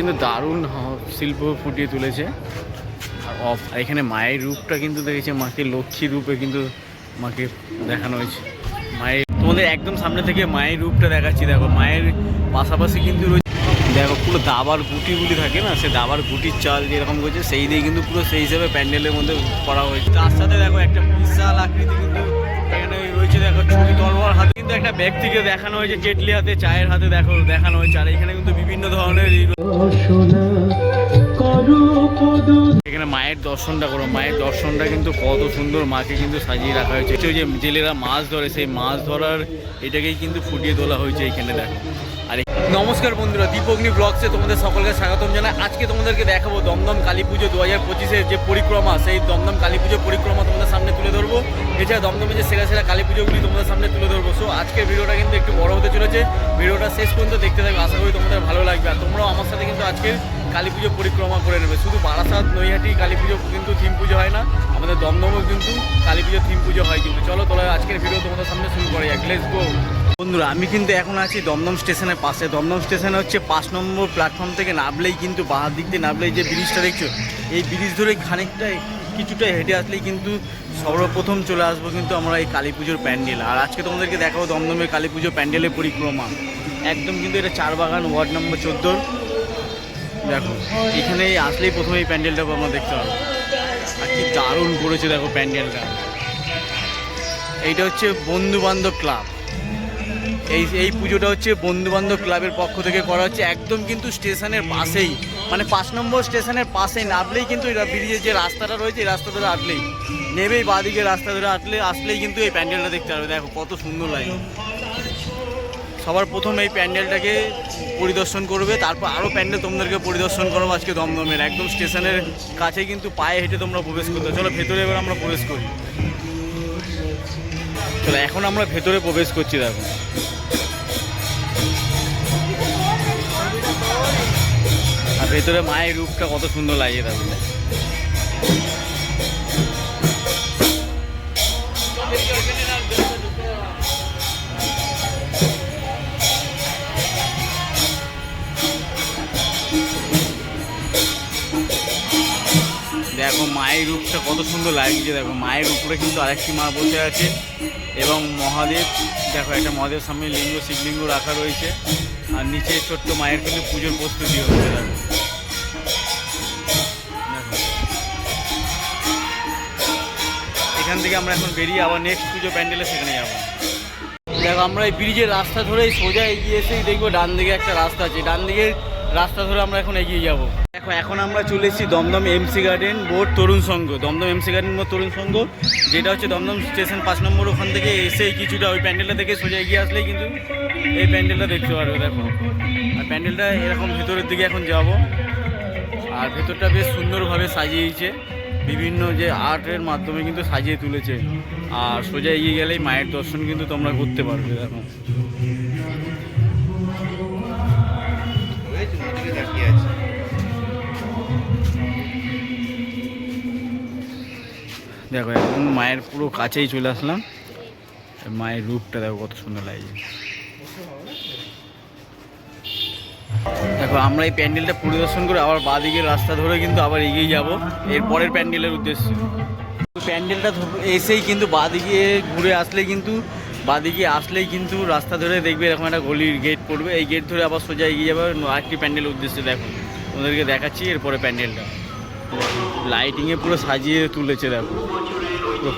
কিন্তু দারুণ শিল্প ফুটিয়ে তুলেছে। আর এখানে মায়ের রূপটা কিন্তু দেখেছে, মাকে লক্ষ্মী রূপে কিন্তু মাকে দেখানো হয়েছে। মায়ের, তোমাদের একদম সামনে থেকে মায়ের রূপটা দেখাচ্ছি, দেখো, মায়ের পাশাপাশি কিন্তু রয়েছে, দেখো, পুরো দাবার গুটিগুলি থাকে না, সে দাবার গুটির চাল যেরকম করছে সেই দিয়ে কিন্তু পুরো সেই হিসেবে প্যান্ডেলের মধ্যে করা হয়েছে। তার সাথে দেখো একটা বিশাল আকৃতি কিন্তু দেখো ছুরি তলোয়ার হাতে। কিন্তু একটা ব্যক্তিকে দেখানো হয়েছে চেটলি হাতে চায়ের হাতে দেখো দেখানো হয়েছে। আর এখানে কিন্তু বিভিন্ন ধরনের এখানে মায়ের দর্শনটা করো। মায়ের দর্শনটা কিন্তু কত সুন্দর মাকে কিন্তু সাজিয়ে রাখা হয়েছে। যে জেলেরা মাছ ধরে সেই মাছ ধরার এটাকেই কিন্তু ফুটিয়ে তোলা হয়েছে এখানে দেখো। নমস্কার বন্ধুরা দীপগ্নি ব্লগসে তোমাদের সকলকে স্বাগতম জানাই। আজকে তোমাদেরকে দেখাবো দমদম কালী পুজো দু যে পরিক্রমা, সেই দমদম কালী পুজো পরিক্রমা তোমাদের সামনে তুলে ধরবো। এছাড়া দমদমে যে সেরা সেরা কালী পুজোগুলি তোমাদের সামনে তুলে ধরবো। সো আজকের ভিডিওটা কিন্তু একটু বড় হতে চলেছে। ভিডিওটা শেষ পর্যন্ত দেখতে থাকবে। আশা করি তোমাদের ভালো লাগবে। আর তোমরাও আমার সাথে কিন্তু আজকের কালী পুজো পরিক্রমা করে নেবে। শুধু বারাসাত, নৈহাটি কালী পুজো কিন্তু থিম পুজো হয় না, আমাদের দমদমও কিন্তু কালী পুজো থিম পুজো হয় কিন্তু। চলো তোলা আজকের ভিডিও তোমাদের সামনে শুরু করে যাক। লেটস গো বন্ধুরা, আমি কিন্তু এখন আছি দমদম স্টেশনের পাশে। দমদম স্টেশনে হচ্ছে পাঁচ নম্বর প্ল্যাটফর্ম থেকে নামলেই কিন্তু বাঁ দিক দিয়ে নামলেই যে ব্রিজটা দেখছ, এই ব্রিজ ধরে খানিকটা কিছুটা হেঁটে আসলেই কিন্তু সর্বপ্রথম চলে আসব কিন্তু আমরা এই কালী পুজোর প্যান্ডেল। আর আজকে তোমাদেরকে দেখাবো দমদমের কালী পুজো প্যান্ডেলের পরিক্রমা। একদম কিন্তু এটা চারবাগান ওয়ার্ড নম্বর চোদ্দোর দেখো এখানে আসলেই প্রথমে এই প্যান্ডেলটা আমরা দেখতে পাবো। আর কি দারুণ করেছে দেখো প্যান্ডেলটা। এইটা হচ্ছে বন্ধু বান্ধব ক্লাব এই এই পুজোটা হচ্ছে বন্ধু বান্ধব ক্লাবের পক্ষ থেকে করা হচ্ছে। একদম কিন্তু স্টেশনের পাশেই। মানে পাঁচ নম্বর স্টেশনের পাশেই। নামলেই কিন্তু ব্রিজের যে রাস্তাটা রয়েছে, এই রাস্তা ধরে আসলেই নেবেই বাদিকে রাস্তা ধরে আসলে আসলেই কিন্তু এই প্যান্ডেলটা দেখতে পারবে। দেখো, কত সুন্দর লাগে। সবার প্রথম এই প্যান্ডেলটাকে পরিদর্শন করবে। তারপর আরও প্যান্ডেল তোমাদেরকে পরিদর্শন করব আজকে দমদমের। একদম স্টেশনের কাছে কিন্তু পায়ে হেঁটে তোমরা প্রবেশ করতে। চলো, ভেতরে এবার আমরা প্রবেশ করি। চলো, এখন আমরা ভেতরে প্রবেশ করছি, দেখো। আর ভেতরে মায়ের রূপটা কত সুন্দর লাগে, দেখো। দেখো, মায়ের রূপটা কত সুন্দর লাগছে, দেখো। মায়ের উপরে কিন্তু আরেকটি মা বসে আছে। এবং মহাদেব, দেখো একটা মহাদেব সামনে লিঙ্গ, শিবলিঙ্গ রাখা রয়েছে। আর নিচে ছোট্ট মায়ের কিন্তু পুজোর প্রস্তুতি হচ্ছে। এখান থেকে আমরা এখন বেরিয়ে আবার নেক্সট পুজো প্যান্ডেলে সেখানে যাব। দেখো, আমরা এই ব্রিজের রাস্তা ধরেই সোজা এগিয়ে এসেই দেখব ডান দিকে একটা রাস্তা আছে। ডান দিকের রাস্তা ধরে আমরা এখন এগিয়ে যাব। দেখো, এখন আমরা চলে এসেছি Dumdum MC garden board Tarun Sangha. Dumdum MC garden board Tarun Sangha, যেটা হচ্ছে দমদম স্টেশন পাঁচ নম্বর, ওখান থেকে এসেই কিছুটা ওই প্যান্ডেলটা থেকে সোজা এগিয়ে আসলেই কিন্তু এই প্যান্ডেলটা দেখতে পারবে, দেখো। আর প্যান্ডেলটা এরকম ভেতরের দিকে এখন যাব। আর ভেতরটা বেশ সুন্দরভাবে সাজিয়েছে। বিভিন্ন যে আর্টের মাধ্যমে কিন্তু সাজিয়ে তুলেছে। আর সোজা এগিয়ে গেলেই মায়ের দর্শন কিন্তু তোমরা করতে পারবে, দেখো। দেখো, এখন মায়ের পুরো কাছেই চলে আসলাম। মায়ের রূপটা দেখো কত সুন্দর লাগছে। দেখো, আমরা এই প্যান্ডেলটা পরিদর্শন করে আবার বাদিকের রাস্তা ধরে কিন্তু আবার এগিয়ে যাব। এর পরের প্যান্ডেলের উদ্দেশ্যে। প্যান্ডেলটা এসেই কিন্তু বাদিকে ঘুরে আসলে কিন্তু, বাদিকে আসলেই কিন্তু রাস্তা ধরে দেখবে এরকম একটা গলির গেট পড়বে। এই গেট ধরে আবার সোজা এগিয়ে যাবে। আরেকটি প্যান্ডেলের উদ্দেশ্যে দেখো, তোমাদেরকে দেখাচ্ছি এরপরে প্যান্ডেলটা। লাইটিংয়ে পুরো সাজিয়ে তুলেছে, দেখো।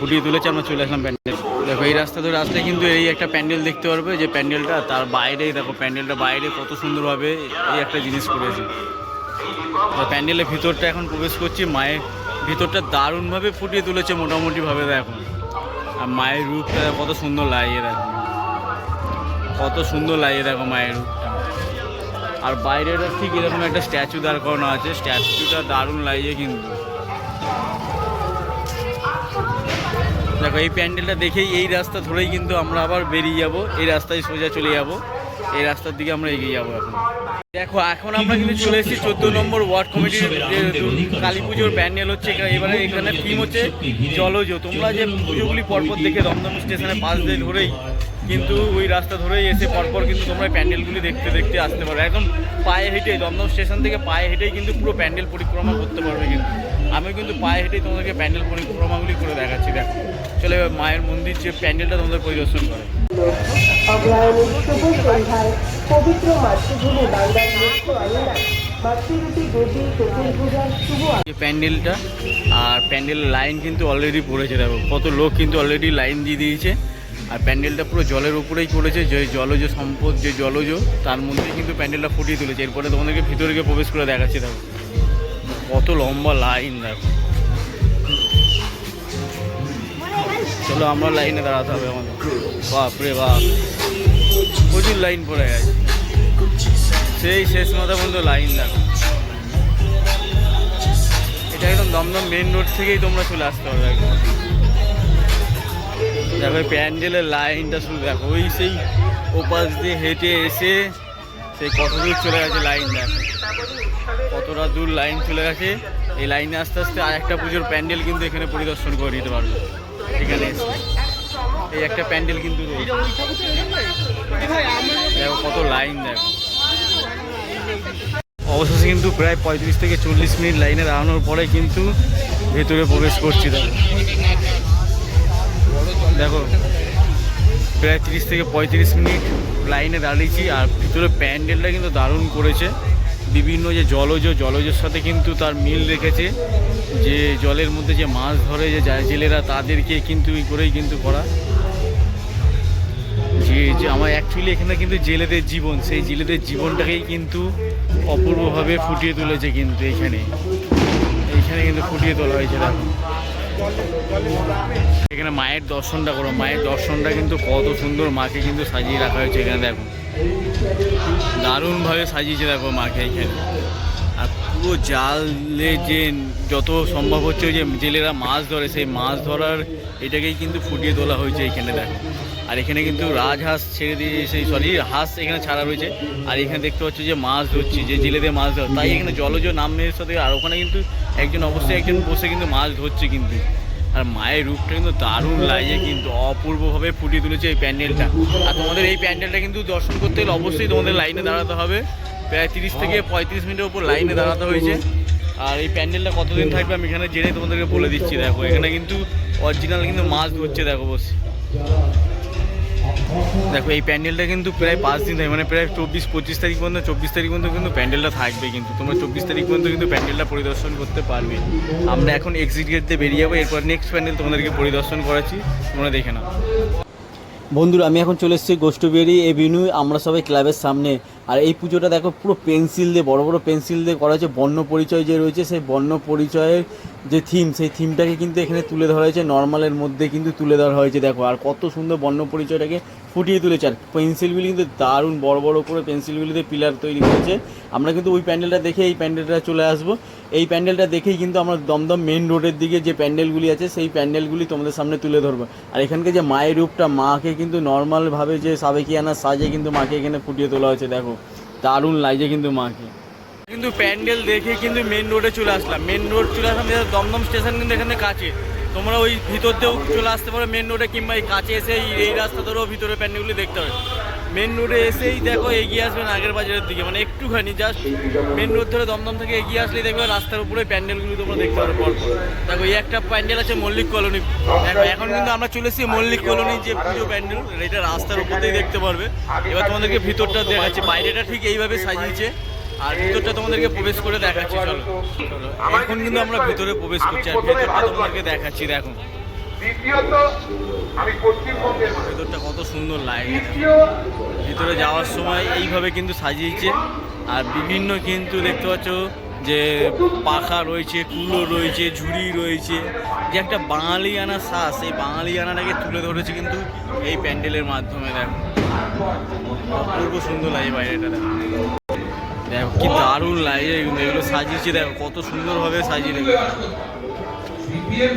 ফুটিয়ে তুলেছে, আমরা চলে আসলাম প্যান্ডেল। দেখো, এই রাস্তা ধরে আসলে কিন্তু এই একটা প্যান্ডেল দেখতে পারবে, যে প্যান্ডেলটা তার বাইরেই, দেখো, প্যান্ডেলটা বাইরে কত সুন্দরভাবে এই একটা জিনিস করেছে। প্যান্ডেলের ভিতরটা এখন প্রবেশ করছি, মায়ের ভিতরটা দারুণভাবে ফুটিয়ে তুলেছে মোটামুটিভাবে, দেখো। আর মায়ের রূপটা কত সুন্দর লাগিয়ে দেখো। কত সুন্দর লাগিয়ে দেখো মায়ের রূপটা। আর বাইরেটা ঠিক এরকম একটা স্ট্যাচু দাঁড় করানো আছে, স্ট্যাচুটা দারুণ লাগিয়ে কিন্তু দেখো, এই প্যান্ডেলটা দেখেই এই রাস্তা ধরেই কিন্তু আমরা আবার বেরিয়ে যাব। এই রাস্তায় সোজা চলে যাব। এই রাস্তার দিকে আমরা এগিয়ে যাব এখন। দেখো, এখন আমরা কিন্তু চলে এসেছি চোদ্দ নম্বর ওয়ার্ড কমিটির কালী পুজোর প্যান্ডেল হচ্ছে এবারে এখানে থিম হচ্ছে জলজ। তোমরা যে পুজোগুলি পরপর দেখে দমদম স্টেশনে পাশ দিয়ে ধরেই কিন্তু ওই রাস্তা ধরেই এসে পরপর কিন্তু তোমরা প্যান্ডেলগুলি দেখতে দেখতে আসতে পারবে। একদম পায়ে হেঁটে দমদম স্টেশন থেকে পায়ে হেঁটেই কিন্তু পুরো প্যান্ডেল পরিক্রমা করতে পারবে কিন্তু। আমি কিন্তু পায়ে হেঁটেই তোমাদেরকে প্যান্ডেল পরিক্রমাগুলি করে দেখাচ্ছি, দেখো। চলে মায়ের মন্দির যে প্যান্ডেলটা তোমাদের পরিদর্শন করে। শুভ সন্ধ্যায় পবিত্র মাতৃভূমি বাংলার মুখ্য প্যান্ডেলটা আর প্যান্ডেলের লাইন কিন্তু অলরেডি পড়েছে দেখো কত লোক কিন্তু অলরেডি লাইন দিয়ে দিয়েছে আর প্যান্ডেলটা পুরো জলের উপরেই করেছে যে জলজ সম্পদ যে জলজ তার মধ্যেই কিন্তু প্যান্ডেলটা ফুটিয়ে তুলেছে এরপরে তোমাদেরকে ভিতরে গিয়ে প্রবেশ করে দেখাচ্ছি দেখো। কত লম্বা লাইন দেখো। চলো, আমরা লাইনে দাঁড়াতে হবে আমাদের। বাপ রে বাপ। প্রচুর লাইন পড়ে গেছে। সেই শেষ মাথা পর্যন্ত লাইন দেখো। এটা একদম দমদম মেন রোড থেকেই তোমরা চলে আসতে পারবে একদম। দেখো প্যান্ডেলের লাইনটা শুধু দেখো, ওই সেই ওপাশ দিয়ে হেঁটে এসে সেই কত দূর চলে গেছে লাইন দেখো। কতটা দূর লাইন চলে গেছে। এই লাইনে আস্তে আস্তে আর একটা পুজোর প্যান্ডেল কিন্তু এখানে পরিদর্শন করে নিতে পারবে। এখানে এই একটা প্যান্ডেল কিন্তু দেখো কত লাইন, দেখো। অবশেষে কিন্তু প্রায় পঁয়ত্রিশ থেকে চল্লিশ মিনিট লাইনে দাঁড়ানোর পরে কিন্তু ভেতরে প্রবেশ করছি, দেখো। দেখো, প্রায় তিরিশ থেকে পঁয়ত্রিশ মিনিট লাইনে দাঁড়িয়েছি আর ভিতরে প্যান্ডেলটা কিন্তু দারুণ করেছে। বিভিন্ন যে জলজ, জলজের সাথে কিন্তু তার মিল রেখেছে। যে জলের মধ্যে যে মাছ ধরে যে জেলেরা, তাদেরকে কিন্তু ই করেই কিন্তু করা। যে যে আমার অ্যাকচুয়ালি এখানে কিন্তু জেলেদের জীবন, সেই জেলেদের জীবনটাকেই কিন্তু অপূর্বভাবে ফুটিয়ে তুলেছে কিন্তু এখানে। এইখানে কিন্তু ফুটিয়ে তোলা হয়েছে এখানে মায়ের দর্শনটা করো, মায়ের দর্শনটা কিন্তু কত সুন্দর মাকে কিন্তু সাজিয়ে রাখা হয়েছে এখানে, দেখো। দারুণভাবে সাজিয়েছে দেখো মাকে এখানে। আর পুরো জালে যে যত সম্ভব হচ্ছে যে জেলেরা মাছ ধরে, সেই মাছ ধরার এটাকেই কিন্তু ফুটিয়ে তোলা হয়েছে এখানে দেখো। আর এখানে কিন্তু রাজহাঁস ছেড়ে দিয়ে সেই সরি হাঁস এখানে ছাড়া রয়েছে। আর এখানে দেখতে পাচ্ছ যে মাছ ধরছি, যে জেলেদের মাছ ধর তাই এখানে জলজ নামের সাথে, আর ওখানে কিন্তু একজন অবশ্যই একজন বসে কিন্তু মাছ ধরছে কিন্তু। আর মায়ের রূপটা কিন্তু দারুণ লাগে কিন্তু অপূর্বভাবে ফুটিয়ে তুলেছে এই প্যান্ডেলটা। আর তোমাদের এই প্যান্ডেলটা কিন্তু দর্শন করতে গেলে অবশ্যই তোমাদের লাইনে দাঁড়াতে হবে। প্রায় তিরিশ থেকে পঁয়ত্রিশ মিনিটের উপর লাইনে দাঁড়াতে হয়েছে। আর এই প্যান্ডেলটা কতদিন থাকবে আমি এখানে জেনে তোমাদেরকে বলে দিচ্ছি, দেখো। এখানে কিন্তু অরিজিনাল কিন্তু মাছ ধরছে, দেখো বসে। দেখো, এই প্যান্ডেলটা কিন্তু প্রায় পাঁচ দিন থাকে মানে প্রায় চব্বিশ, পঁচিশ তারিখ পর্যন্ত, চব্বিশ তারিখ পর্যন্ত কিন্তু প্যান্ডেলটা থাকবে কিন্তু। তোমরা চব্বিশ তারিখ পর্যন্ত কিন্তু প্যান্ডেলটা পরিদর্শন করতে পারবে। আমরা এখন এক্সিট গেট দিয়ে বেরিয়ে যাব, এরপর নেক্সট প্যান্ডেল তোমাদেরকে পরিদর্শন করাচ্ছি। তোমরা দেখে নাও। বন্ধুরা, আমি এখন চলে এসেছি গোষ্ঠবিহারি এভিনিউ, আমরা সবাই ক্লাবের সামনে। আর এই পুজোটা দেখো, পুরো পেন্সিল দিয়ে, বড় বড় পেন্সিল দিয়ে করা হয়েছে। বর্ণ পরিচয় যে রয়েছে, সেই বর্ণ পরিচয়ের যে থিম সেই থিমটাকে কিন্তু এখানে তুলে ধরা হয়েছে। নর্মালের মধ্যে কিন্তু তুলে ধরা হয়েছে, দেখো। আর কত সুন্দর বর্ণ পরিচয়টাকে ফুটিয়ে তুলেছে। আর পেন্সিলগুলি কিন্তু দারুণ বড় বড় করে পেন্সিলগুলিতে পিলার তৈরি করেছে। আমরা কিন্তু ওই প্যান্ডেলটা দেখে এই প্যান্ডেলটা চলে আসব। এই প্যান্ডেলটা দেখেই কিন্তু আমরা দমদম মেন রোডের দিকে যে প্যান্ডেলগুলি আছে, সেই প্যান্ডেলগুলি তোমাদের সামনে তুলে ধরবো। আর এখানকে যে মায়ের রূপটা, মাকে কিন্তু নর্মালভাবে যে সাবেকিয়ানা সাজে কিন্তু মাকে এখানে ফুটিয়ে তোলা হয়েছে, দেখো। দারুণ লাগছে কিন্তু মাকে। কিন্তু প্যান্ডেল দেখে কিন্তু মেন রোডে চলে আসলাম। মেন রোড চলে আসলাম দমদম স্টেশন কিন্তু এখানে কাছে। তোমরা ওই ভিতর দিয়েও চলে আসতে পারো মেন রোডে কিংবা এই কাছে এসে এই রাস্তা ধরেও ভিতরে প্যান্ডেলগুলি দেখতে হবে। মেন রোডে এসেই দেখো এগিয়ে আসবেন আগের বাজারের দিকে। মানে একটুখানি জাস্ট মেন রোড ধরে দমদম থেকে এগিয়ে আসলেই দেখবে রাস্তার উপরে প্যান্ডেলগুলি তোমরা দেখতে পারো পর। দেখো, এই একটা প্যান্ডেল আছে মল্লিক কলোনি। দেখো, এখন কিন্তু আমরা চলে এসেছি মল্লিক কলোনি যে পুজো প্যান্ডেল এটা রাস্তার উপর দিয়ে দেখতে পারবে। এবার তোমাদেরকে ভিতরটা দেখাচ্ছি। বাইরেটা ঠিক এইভাবে সাজিয়েছে, আর ভিতরটা তোমাদেরকে প্রবেশ করে দেখাচ্ছি, চলো। এখন কিন্তু আমরা ভিতরে প্রবেশ করছি, আর ভেতরটা তোমাদেরকে দেখাচ্ছি, দেখো। দ্বিতীয়ত আমি পশ্চিমবঙ্গের ভেতরটা কত সুন্দর লাগে দেখো। ভিতরে যাওয়ার সময় এইভাবে কিন্তু সাজিয়েছে। আর বিভিন্ন কিন্তু দেখতে পাচ্ছ যে পাখা রয়েছে কুলো রয়েছে ঝুড়ি রয়েছে। যে একটা বাঙালি বাঙালিয়ানা শ্বাস এই বাঙালিয়ানাটাকে তুলে ধরেছে কিন্তু এই প্যান্ডেলের মাধ্যমে দেখো। অপূর্ব সুন্দর লাগে বাইরেটা দেখো। দেখো কি দারুণ লাগে কিন্তু এগুলো সাজিয়েছে দেখো কত সুন্দরভাবে সাজিয়ে সিপিএম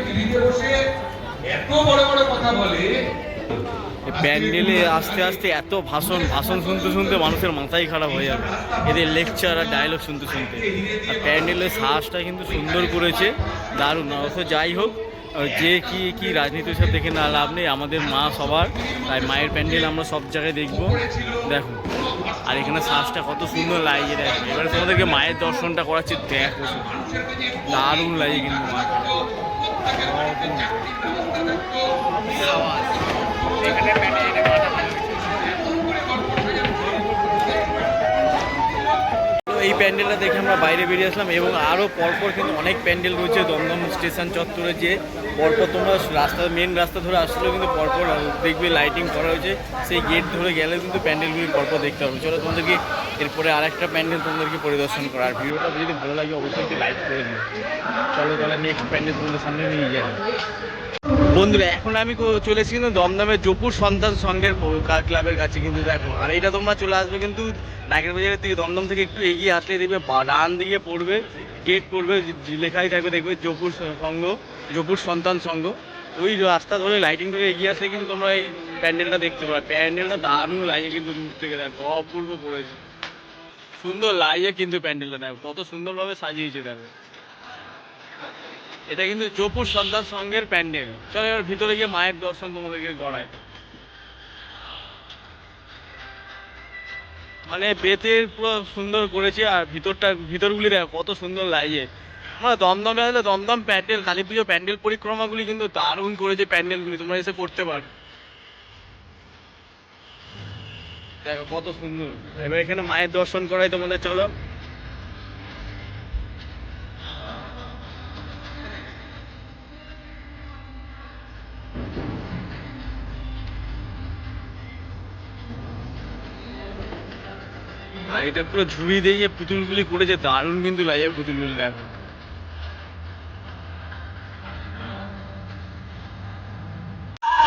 বসে প্যান্ডেলে আস্তে আস্তে এত ভাষণ ভাষণ শুনতে শুনতে মানুষের মাথাই খারাপ হয়ে যাবে। এদের লেকচার আর ডায়লগ শুনতে শুনতে। আর প্যান্ডেলের সাহসটা কিন্তু সুন্দর করেছে, দারুণ। অবশ্য যাই হোক যে কি কি রাজনীতি সব দেখে না লাভ নেই। আমাদের মা সবার, তাই মায়ের প্যান্ডেল আমরা সব জায়গায় দেখব। দেখো, আর এখানে শ্বাসটা কত সুন্দর লাগে দেখো এবারে তোমাদেরকে মায়ের দর্শনটা করাচ্ছি, দেখো। দারুণ লাগে কিন্তু মা এখানে প্যান্ডেলটা দেখে আমরা বাইরে বেরিয়ে আসলাম এবং আরও পরপর কিন্তু অনেক প্যান্ডেল রয়েছে, দমদম স্টেশন, চত্বরে যে পরপর তোমরা রাস্তা মেন রাস্তা ধরে আসলেও কিন্তু পরপর দেখবে লাইটিং করা হয়েছে, সেই গেট ধরে গেলেও কিন্তু প্যান্ডেলগুলি পরপর দেখতে হবে। চলো তোমাদেরকে এরপরে আরেকটা প্যান্ডেল তোমাদেরকে পরিদর্শন করা। আর ভিডিওটা যদি ভালো লাগে অবশ্যই একটু লাইক করে দিও। চলো তাহলে নেক্সট প্যান্ডেল তোমাদের সামনে নিয়ে যাবে বন্ধুরা এখন আমি কো- চলে এসেছি কিন্তু দমদমের জপুর সন্তান সংঘের ক্লাবের কাছে কিন্তু দেখো, আর এটা তোমরা চলে আসবে কিন্তু নাগের বাজারের থেকে, দমদম থেকে একটু এগিয়ে আসলে দেখবে ডান দিকে পড়বে গেট পড়বে লেখাই থাকবে দেখবে জপুর সংঘ, জপুর সন্তান সংঘ। ওই রাস্তা ধরে লাইটিং ধরে এগিয়ে আসলে কিন্তু তোমরা এই প্যান্ডেলটা দেখতে পারো প্যান্ডেলটা দারুণ লাগে কিন্তু দূর থেকে দেখো, অপূর্ব পড়েছে। সুন্দর লাগে কিন্তু প্যান্ডেলটা দেখো, কত সুন্দরভাবে সাজিয়েছে দেখো। এটা কিন্তু জপুর সন্তান সংঘের প্যান্ডেল। চলো এবার ভিতরে গিয়ে মায়ের দর্শন তোমাদেরকে করায় মানে বেতের পুরো সুন্দর করেছে, আর ভিতরটা, ভিতরগুলি দেখো কত সুন্দর লাগে আমরা দমদমে আসলে দমদম প্যান্ডেল, কালী পুজো প্যান্ডেল পরিক্রমাগুলি কিন্তু দারুণ করেছে প্যান্ডেলগুলি, তোমরা এসে করতে পারো। দেখো কত সুন্দর। এবার এখানে মায়ের দর্শন করাই তোমাদের, চলো। এটা পুরো ঝুড়ি দিয়ে পুতুলগুলি করেছে, দারুণ কিন্তু লাগে পুতুলগুলি দেখো।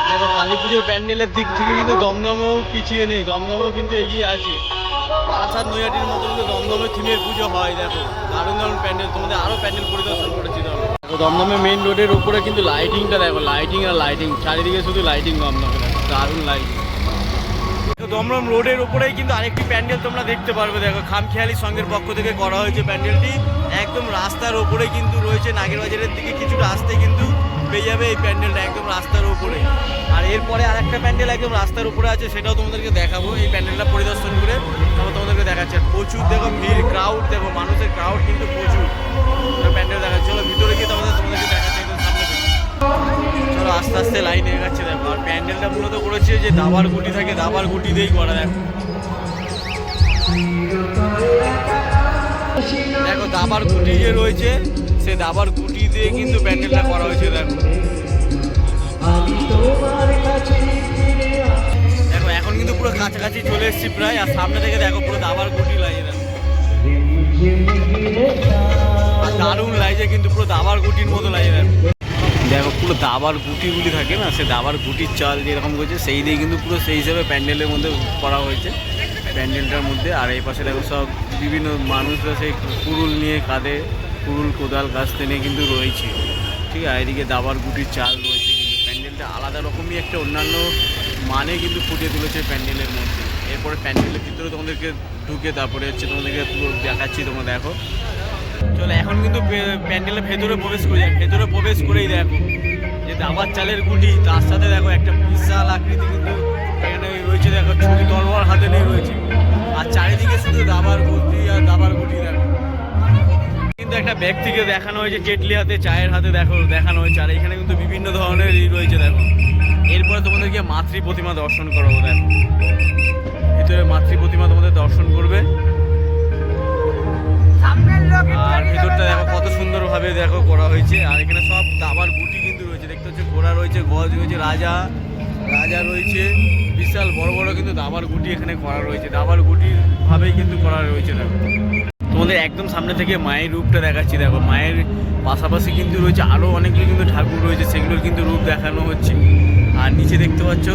দেখো কালী পুজোর প্যান্ডেলের দিক থেকে কিন্তু দমদমেও পিছিয়ে নেই, দমদমেও কিন্তু এগিয়ে আছে। আসাদ নৈহাটির মতো কিন্তু দমদমে থিমের পুজো হয়, দেখো। দারুণ দারুণ প্যান্ডেল, তোমাদের আরও প্যান্ডেল পরিদর্শন করেছি ধরো দমদমে মেইন রোডের উপরে কিন্তু লাইটিংটা দেখো লাইটিং আর লাইটিং চারিদিকে শুধু লাইটিং দমদমে, দেখো, দারুণ লাইটিং দমদম রোডের উপরেই কিন্তু আরেকটি প্যান্ডেল তোমরা দেখতে পারবে। দেখো, খামখেয়ালি সংঘের পক্ষ থেকে করা হয়েছে প্যান্ডেলটি। একদম রাস্তার ওপরে কিন্তু রয়েছে নাগের বাজারের দিকে কিছু আসতে কিন্তু পেয়ে যাবে এই প্যান্ডেলটা একদম রাস্তার উপরে। আর এরপরে আরেকটা প্যান্ডেল একদম রাস্তার উপরে আছে, সেটাও তোমাদেরকে দেখাবো এই প্যান্ডেলটা পরিদর্শন করে। তারপর তোমাদেরকে দেখাচ্ছে। আর প্রচুর দেখো ভিড় ক্রাউড দেখো মানুষের ক্রাউড কিন্তু প্রচুর। আস্তে আস্তে লাইন এগাচ্ছে দেখো। আর প্যান্ডেলটা মূলত করেছে যে দাবার গুটি থাকে, দাবার গুটি দিয়েই করা দেখো। দেখো, দাবার গুটি যে রয়েছে, সে দাবার গুটি দিয়ে কিন্তু প্যান্ডেলটা করা হয়েছে দেখো। দেখো, এখন কিন্তু পুরো কাছাকাছি চলে এসেছি প্রায়, আর সামনে থেকে দেখো পুরো দাবার গুটি লাগে দেখো। দারুণ লাগছে কিন্তু পুরো দাবার গুটির মতো লাগে দেখো, পুরো দাবার গুটিগুলি থাকে না, সে দাবার গুটির চাল যেরকম করেছে সেই দিয়ে কিন্তু পুরো সেই হিসাবে প্যান্ডেলের মধ্যে করা হয়েছে। প্যান্ডেলটার মধ্যে, আর এই পাশে দেখো সব বিভিন্ন মানুষরা সেই কুড়ুল নিয়ে কাঁধে কুরুল কোদাল কাস্তে নিয়ে কিন্তু রয়েছে। ঠিক আছে, এদিকে দাবার গুটির চাল রয়েছে কিন্তু প্যান্ডেলটা আলাদা রকমই একটা অন্যান্য মানে কিন্তু ফুটিয়ে তুলেছে প্যান্ডেলের মধ্যে। এরপরে প্যান্ডেলের ভিতরে তোমাদেরকে ঢুকে তারপরে হচ্ছে তোমাদেরকে পুরো দেখাচ্ছি, তোমরা দেখো। চলো, এখন কিন্তু প্যান্ডেলের ভেতরে প্রবেশ করে যাক ভেতরে প্রবেশ করেই দেখো যে দাবার চালের গুটি, তার সাথে দেখো একটা বিশাল আকৃতি কিন্তু এখানে রয়েছে, দেখো ছুরি তলোয়ার হাতে নিয়ে রয়েছে। আর চারিদিকে শুধু দাবার গুটি আর দাবার গুটি দেখো। কিন্তু একটা ব্যক্তিকে দেখানো হয়েছে কেটলি হাতে, চায়ের হাতে দেখো, দেখানো হয়েছে। আর এখানে কিন্তু বিভিন্ন ধরনের ই রয়েছে, দেখো। এরপরে তোমাদেরকে মাতৃ প্রতিমা দর্শন করাবো, দেখো। ভিতরে মাতৃ প্রতিমা তোমাদের দর্শন করবে। আর ভিতরটা দেখো কত সুন্দরভাবে দেখো করা হয়েছে। আর এখানে সব দাবার গুটি কিন্তু রয়েছে। দেখতে হচ্ছে ঘোড়া রয়েছে গজ রয়েছে রাজা রাজা রয়েছে। বিশাল বড় বড় কিন্তু দাবার গুটি এখানে করা রয়েছে। দাবার গুটির ভাবেই কিন্তু করা রয়েছে দেখো। তোমাদের একদম সামনে থেকে মায়ের রূপটা দেখাচ্ছি দেখো। মায়ের পাশাপাশি কিন্তু রয়েছে আরও অনেকগুলো কিন্তু ঠাকুর রয়েছে। সেগুলোর কিন্তু রূপ দেখানো হচ্ছে। আর নিচে দেখতে পাচ্ছ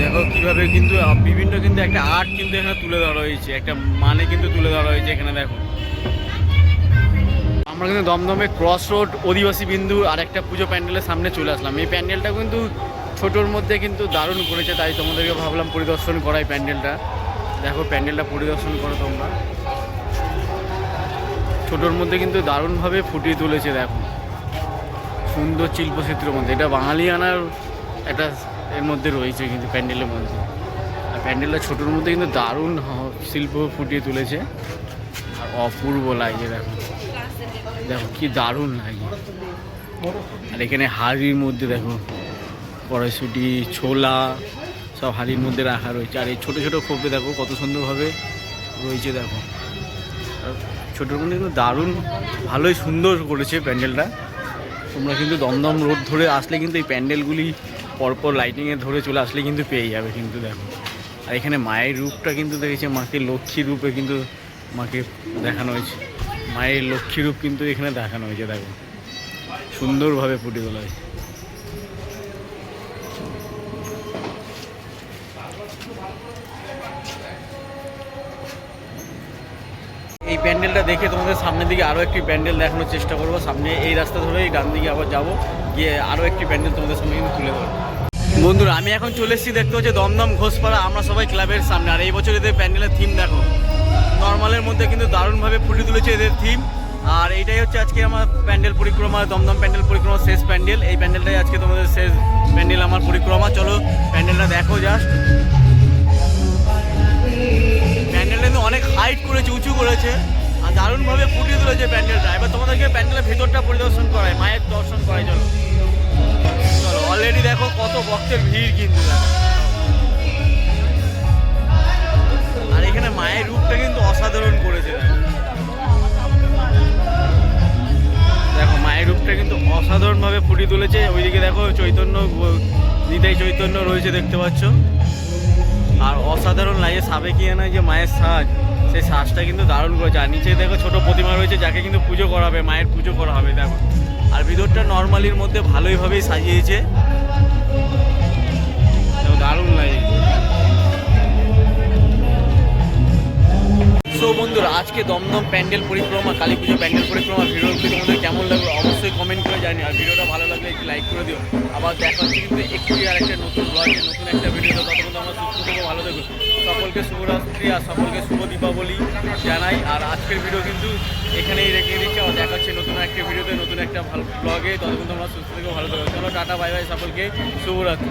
দেখো কীভাবে কিন্তু বিভিন্ন কিন্তু একটা আর্ট কিন্তু এখানে তুলে ধরা হয়েছে। একটা মানে কিন্তু তুলে ধরা হয়েছে এখানে দেখো। আমরা কিন্তু দমদমে ক্রস রোড অধিবাসী বিন্দু আর একটা পুজো প্যান্ডেলের সামনে চলে আসলাম। এই প্যান্ডেলটা কিন্তু ছোটোর মধ্যে কিন্তু দারুণ করেছে, তাই তোমাদেরকে ভাবলাম পরিদর্শন করাই প্যান্ডেলটা। দেখো প্যান্ডেলটা পরিদর্শন করো তোমরা। ছোটোর মধ্যে কিন্তু দারুণভাবে ফুটিয়ে তুলেছে, দেখো। সুন্দর শিল্পচিত্রের মধ্যে। এটা বাঙালিয়ানার একটা এর মধ্যে রয়েছে কিন্তু প্যান্ডেলের মধ্যে। আর প্যান্ডেলটা ছোটোর মধ্যে কিন্তু দারুণ শিল্প ফুটিয়ে তুলেছে। আর অপূর্ব লাগে দেখো। দেখো, কি দারুণ লাগে। আর এখানে হাড়ির মধ্যে দেখো, কড়াইশুটি, ছোলা, সব হাড়ির মধ্যে রাখা রয়েছে। আর এই ছোটো ছোটো খোপে দেখো, কত সুন্দরভাবে রয়েছে দেখো। ছোটোর মধ্যে কিন্তু দারুণ, ভালোই সুন্দর করেছে প্যান্ডেলটা। তোমরা কিন্তু দমদম রোড ধরে আসলে কিন্তু এই প্যান্ডেলগুলি পরপর লাইটিংয়ে ধরে চলে আসলে কিন্তু পেয়ে যাবে কিন্তু দেখো। আর এখানে মায়ের রূপটা কিন্তু দেখেছে, মাকে লক্ষ্মী রূপে কিন্তু মাকে দেখানো হয়েছে। মায়ের লক্ষ্মী রূপ কিন্তু এখানে দেখানো হয়েছে, দেখো। সুন্দরভাবে ফুটে তোলা এই প্যান্ডেলটা দেখে তোমাদের সামনের দিকে আরও একটি প্যান্ডেল দেখানোর চেষ্টা করব। সামনে এই রাস্তা ধরে ডান দিকে আবার যাব। গিয়ে আরও একটি প্যান্ডেল তোমাদের সামনে কিন্তু তুলে ধরবো। বন্ধুরা, আমি এখন চলে এসেছি, দেখতে হচ্ছে দমদম ঘোষপাড়া, আমরা সবাই ক্লাবের সামনে। আর এই বছর এদের প্যান্ডেলের থিম দেখো। নর্মালের মধ্যে কিন্তু দারুণভাবে ফুটে তুলেছে এদের থিম আর এইটাই হচ্ছে আজকে আমার প্যান্ডেল পরিক্রমা, দমদম প্যান্ডেল পরিক্রমা, শেষ প্যান্ডেল। এই প্যান্ডেলটাই আজকে তোমাদের শেষ প্যান্ডেল আমার পরিক্রমা। চলো, প্যান্ডেলটা দেখো জাস্ট প্যান্ডেলটা কিন্তু অনেক হাইট করেছে, উঁচু করেছে, আর দারুণভাবে ফুটিয়ে তুলেছে প্যান্ডেলটা। এবার তোমাদেরকে প্যান্ডেলের ভেতরটা পরিদর্শন করায় মায়ের দর্শন করায় চলো। চলো অলরেডি দেখো কত ভক্তের ভিড় কিন্তু। দেখো। এখানে মায়ের রূপটা কিন্তু অসাধারণ করেছে। দেখো, মায়ের রূপটা কিন্তু অসাধারণভাবে ফুটিয়ে তুলেছে। ওইদিকে দেখো, চৈতন্য, নিতাই চৈতন্য রয়েছে দেখতে পাচ্ছ। আর অসাধারণ লাগে সাবেকিয়ানা যে মায়ের সাজ, সেই সাজটা কিন্তু দারুণ করেছে। আর নিচে দেখো, ছোট প্রতিমা রয়েছে, যাকে কিন্তু পুজো করা হবে মায়ের পুজো করা হবে, দেখো। আর ভিতরটা নর্মালির মধ্যে ভালোইভাবেই সাজিয়েছে। দারুণ লাগে। সো বন্ধুরা, আজকে দমদম প্যান্ডেল পরিক্রমা, কালী পুজো প্যান্ডেল পরিক্রমা ভিডিওগুলি তোমাদের কেমন লাগল অবশ্যই কমেন্ট করে জানি আর ভিডিওটা ভালো লাগলে একটু লাইক করে দিও। আবার দেখা হচ্ছে কিন্তু একটু আর একটা নতুন ব্লগে নতুন একটা ভিডিও ততক্ষণ তোমরা সুস্থ থেকো, ভালো থেকো। সকলকে শুভরাত্রি আর সকলকে শুভ দীপাবলি জানাই। আর আজকের ভিডিও কিন্তু এখানেই রেখে দিচ্ছি। আবার দেখা হচ্ছে নতুন একটা ভিডিওতে নতুন একটা ভালো ব্লগে ততক্ষণ তোমরা সুস্থ থেকে, ভালো থেকো। চলো, টাটা বাই বাই সকলকে। শুভরাত্রি